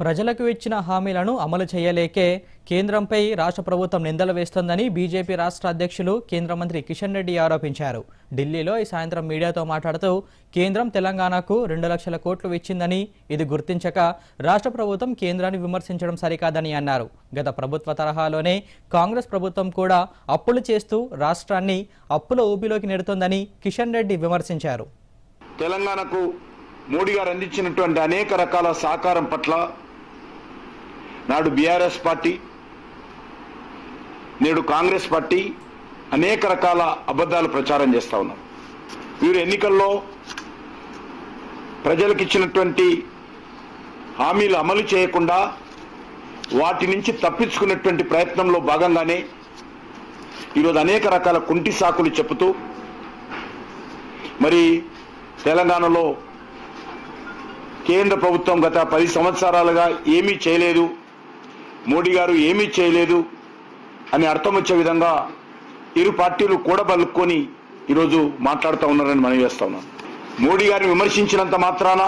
ప్రజలకు ఇచ్చిన హామీలను అమలు చేయలేకే కేంద్రంపై రాష్ట్ర ప్రభుత్వం నిందలు వేస్తోందని బీజేపీ రాష్ట్ర అధ్యక్షులు కేంద్ర మంత్రి కిషన్ రెడ్డి ఆరోపించారు. ఢిల్లీలో ఈ సాయంత్రం మీడియాతో మాట్లాడుతూ కేంద్రం తెలంగాణకు రెండు లక్షల కోట్లు ఇచ్చిందని ఇది గుర్తించక రాష్ట్ర ప్రభుత్వం కేంద్రాన్ని విమర్శించడం సరికాదని అన్నారు. గత ప్రభుత్వ తరహాలోనే కాంగ్రెస్ ప్రభుత్వం కూడా అప్పులు చేస్తూ రాష్ట్రాన్ని అప్పుల ఊబిలోకి నెడుతోందని కిషన్ రెడ్డి విమర్శించారు. తెలంగాణకు మోడీ గారు అందించినటువంటి అనేక రకాల సహకారం పట్ల నాడు బీఆర్ఎస్ పార్టీ నేడు కాంగ్రెస్ పార్టీ అనేక రకాల అబద్ధాలు ప్రచారం చేస్తూ ఉన్నారు. వీరు ఎన్నికల్లో ప్రజలకు ఇచ్చినటువంటి హామీలు అమలు చేయకుండా వాటి నుంచి తప్పించుకున్నటువంటి ప్రయత్నంలో భాగంగానే ఈరోజు అనేక రకాల కుంటి సాకులు చెబుతూ మరి తెలంగాణలో కేంద్ర ప్రభుత్వం గత పది సంవత్సరాలుగా ఏమీ చేయలేదు. మోడీ గారు ఏమీ చేయలేదు అని అర్థం వచ్చే విధంగా ఇరు పార్టీలు కూడబలుక్కొని ఈరోజు మాట్లాడుతూ ఉన్నారని మనం చేస్తా ఉన్నాం. మోడీ గారిని విమర్శించినంత మాత్రాన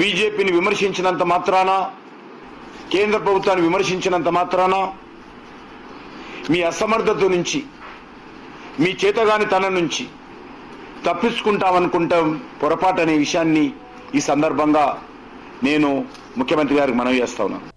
బీజేపీని విమర్శించినంత మాత్రాన కేంద్ర ప్రభుత్వాన్ని విమర్శించినంత మాత్రాన మీ అసమర్థత నుంచి మీ చేతగాని తన నుంచి తప్పించుకుంటామనుకుంటాం పొరపాటు అనే విషయాన్ని ఈ సందర్భంగా నేను ముఖ్యమంత్రి గారికి మనవి చేస్తా ఉన్నాను.